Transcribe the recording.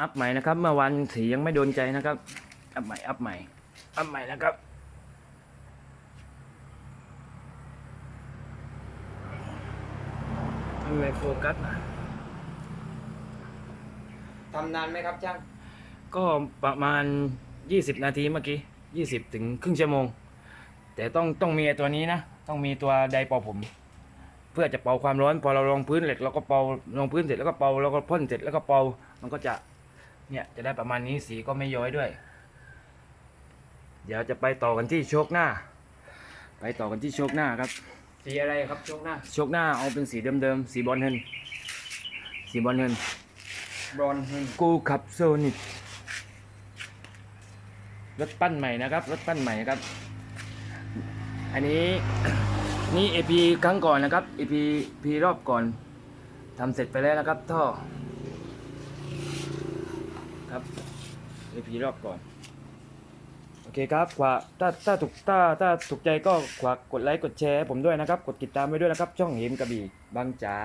อัพใหม่นะครับ เมื่อวันสียังไม่โดนใจนะครับ อัพใหม่ อัพใหม่ อัพใหม่นะครับ ทำไมโฟกัสอะทำนานไหมครับช่างก็ประมาณ 20 นาทีเมื่อกี้ 20 ถึงครึ่งชั่วโมง แต่ต้องต้องมีไอ้ตัวนี้นะ ต้องมีตัวไดเป่าผม เพื่อจะเป่าความร้อน พอเราลงพื้นเหล็กเราก็เป่าลงพื้นเสร็จแล้วก็เป่าแล้วก็พ่นเสร็จแล้วก็เป่ามันก็จะ เนี่ยจะได้ประมาณนี้สีก็ไม่ย้อยด้วย เดี๋ยวจะไปต่อกันที่โชคหน้า ไปต่อกันที่โชคหน้าครับ สีอะไรครับช่วงหน้า โชคหน้าเอาเป็นสีเดิมๆสีบอลเฮินสีบอลเฮินบรอนฮึนกูขับโซนิกรถปั้นใหม่นะครับรถปั้นใหม่ครับ อันนี้นี่เอพีครั้งก่อนนะครับเอพีพีรอบก่อนทำเสร็จไปแล้วนะครับท่อ ครับเอพีรอบก่อน โอเคครับขวาถ้าถ้าถูกถ้าถ้าถูกใจก็ขวากดไลค์กดแชร์ให้ผมด้วยนะครับ กดติดตามไว้ด้วยนะครับ ช่องเห็มกระบี่บางจ๋า